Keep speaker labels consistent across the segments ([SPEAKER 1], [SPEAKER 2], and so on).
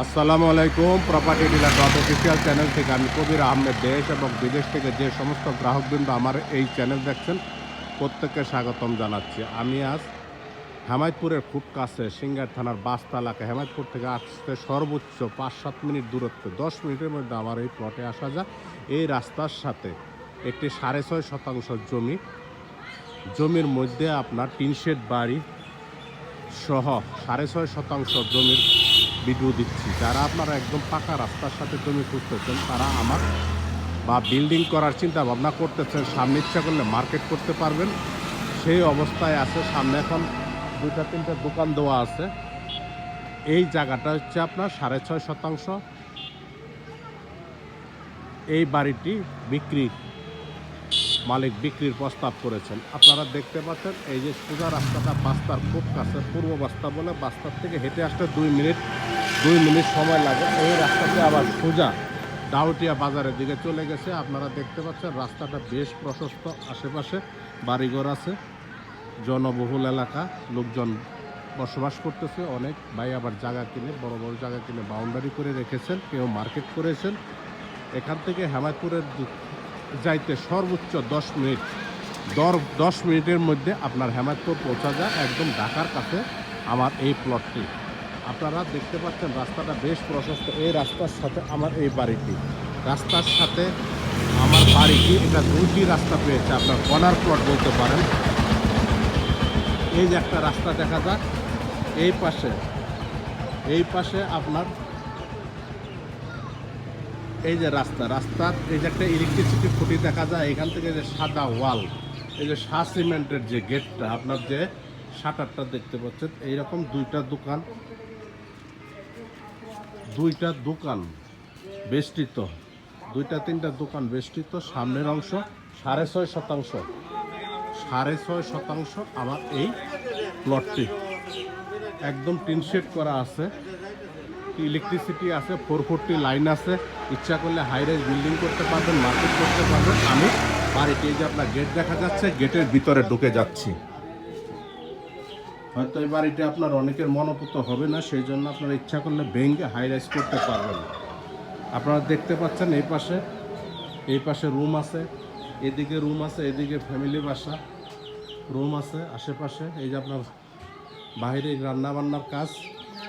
[SPEAKER 1] আসসালামু আলাইকুম। Property dealer dot official channel থেকে আমি কবির আহমেদ দেশ এবং বিদেশ থেকে যে সমস্ত গ্রাহকবৃন্দ আমার এই চ্যানেল দেখছেন, প্রত্যেককে স্বাগতম জানাচ্ছি। আমি আজ হেমায়তপুরের খুব কাছে সিঙ্গার থানার বাস্তা এলাকা হেমায়তপুর থেকে আসতে সর্বোচ্চ পাঁচ সাত মিনিট দূরত্বে, দশ মিনিটের মধ্যে আমার এই প্লটে আসা যায়। এই রাস্তার সাথে একটি সাড়ে ছয় শতাংশ জমি, জমির মধ্যে আপনার টিন শেড বাড়ি সহ সাড়ে ছয় শতাংশ জমির ভিডিও দিচ্ছি। যারা আপনারা একদম পাকা রাস্তার সাথে জমি খুঁজতেছেন, তারা আমার বা বিল্ডিং করার চিন্তা ভাবনা করতেছেন, সামনে ইচ্ছা করলে মার্কেট করতে পারবেন। সেই অবস্থায় আছে, সামনে এখন দুইটা, তিনটা দোকান দেওয়া আছে। এই জায়গাটা হচ্ছে আপনার সাড়ে ছয় শতাংশ। এই বাড়িটি বিক্রি মালিক বিক্রির প্রস্তাব করেছেন। আপনারা দেখতে পাচ্ছেন, এই যে সোজা রাস্তাটা, বাস্তার খুব কাছে পূর্ব বাস্তা বলে বাস্তার থেকে হেঁটে আসতে দুই মিনিট দুই মিনিট সময় লাগে। এই রাস্তাতে আবার সোজা ডাউটিয়া বাজারের দিকে চলে গেছে। আপনারা দেখতে পাচ্ছেন, রাস্তাটা বেশ প্রশস্ত, আশেপাশে বাড়িঘর আছে, জনবহুল এলাকা, লোকজন বসবাস করতেছে অনেক। ভাই আবার জায়গা কিনে, বড় বড় জায়গা কিনে বাউন্ডারি করে রেখেছেন, কেউ মার্কেট করেছেন। এখান থেকে হেমায়তপুরের যাইতে সর্বোচ্চ দশ মিনিট। দশ মিনিটের মধ্যে আপনার হেমায়তপুর পৌঁছা যায় একদম ঢাকার কাছে আমার এই প্লটটি আপনারা দেখতে পাচ্ছেন রাস্তাটা বেশ প্রশস্ত, এই রাস্তার সাথে আমার এই বাড়িটি। রাস্তার সাথে আমার বাড়িটি, এটা দুইটি রাস্তা পেয়েছে, আপনার কর্নার প্লট বলতে পারেন। এই যে একটা রাস্তা দেখা যাক, এই পাশে এই পাশে আপনার এই যে রাস্তা রাস্তার এই যে একটা ইলেকট্রিসিটি খুঁটি দেখা যায়, এখান থেকে যে সাদা ওয়াল, এই যে শাহ সিমেন্টের যে গেটটা, আপনার যে শাটারটা দেখতে পাচ্ছেন, এইরকম দুইটা দোকান দুইটা দোকান বেষ্টিত, দুইটা, তিনটা দোকান বেষ্টিত, সামনের অংশ সাড়ে ছয় শতাংশ, সাড়ে ছয় শতাংশ আমার এই প্লটটি একদম টিনশেড করা আছে। ইলেকট্রিসিটি আছে ফোর ফোরটি লাইন আছে। ইচ্ছা করলে হাই রাইজ বিল্ডিং করতে পারবেন মার্কেট করতে পারবেন। আমি বাড়িতে যে আপনার গেট দেখা যাচ্ছে গেটের ভিতরে ঢুকে যাচ্ছি। হয়তো এই বাড়িটা আপনার অনেকের মনোপুত হবে না, সেই জন্য আপনারা ইচ্ছা করলে ভেঙ্গে হাই রাইজ করতে পারবেন। আপনারা দেখতে পাচ্ছেন এই পাশে এই পাশে রুম আছে, এদিকে রুম আছে, এদিকে ফ্যামিলি বাসা রুম আছে আশেপাশে। এই যে আপনার বাইরে রান্না বান্নার কাজ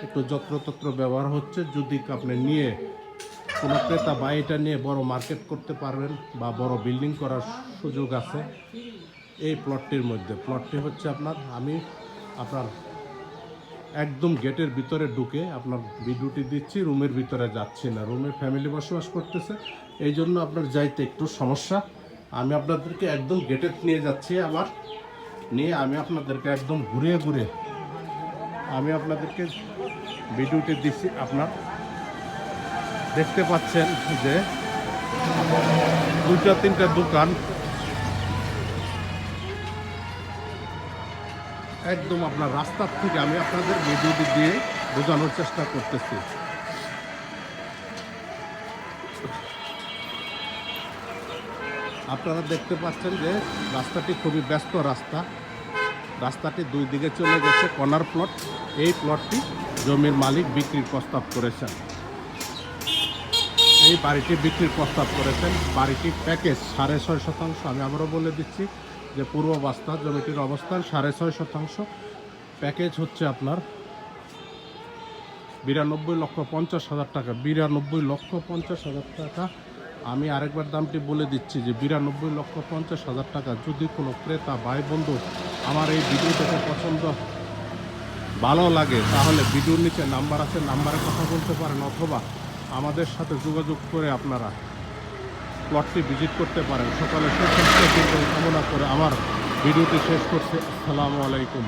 [SPEAKER 1] একটু যত্রতত্র ব্যবহার হচ্ছে। যদি আপনি নিয়ে কোনো ক্রেতা বা এটা নিয়ে বড় মার্কেট করতে পারবেন বা বড় বিল্ডিং করার সুযোগ আছে, এই প্লটটির মধ্যে। প্লটটি হচ্ছে আপনার, আমি আপনার একদম গেটের ভিতরে ঢুকে আপনার ভিডিওটি দিচ্ছি, রুমের ভিতরে যাচ্ছি না। রুমে ফ্যামিলি বসবাস করতেছে, এই জন্য আপনার যাইতে একটু সমস্যা। আমি আপনাদেরকে একদম গেটে নিয়ে যাচ্ছি আবার। নিয়ে আমি আপনাদেরকে একদম ঘুরিয়ে ঘুরে আমি আপনাদেরকে ভিডিওটি দিচ্ছি, আপনার দেখতে পাচ্ছেন যে দুইটা তিনটা দোকান একদম আপনার রাস্তার থেকে আমি আপনাদের ভিডিওটি দিয়ে বোঝানোর চেষ্টা করতেছি। আপনারা দেখতে পাচ্ছেন যে রাস্তাটি খুবই ব্যস্ত রাস্তা। রাস্তাটি দুই দিকে চলে গেছে কর্নার প্লট এই প্লটটি জমির মালিক বিক্রির প্রস্তাব করেছেন। এই বাড়িটি বিক্রির প্রস্তাব করেছেন। বাড়িটি প্যাকেজ সাড়ে ছয় শতাংশ। আমি আবারও বলে দিচ্ছি যে পূর্ব বাস্তা জমিটির অবস্থান সাড়ে ছয় শতাংশ। প্যাকেজ হচ্ছে আপনার বিরানব্বই লক্ষ পঞ্চাশ হাজার টাকা। বিরানব্বই লক্ষ পঞ্চাশ হাজার টাকা আমি আরেকবার দামটি বলে দিচ্ছি যে বিরানব্বই লক্ষ পঞ্চাশ হাজার টাকা। যদি কোনো ক্রেতা, ভাই, বন্ধু আমার এই ভিডিও দেখে পছন্দ ভালো লাগে, তাহলে ভিডিওর নিচে নাম্বার আছে নাম্বারে কথা বলতে পারেন অথবা আমাদের সাথে যোগাযোগ করে আপনারা প্লটটি ভিজিট করতে পারেন। সকালে সুস্বাস্থ্য কামনা করে আমার ভিডিওটি শেষ করছে। আসসালামু আলাইকুম।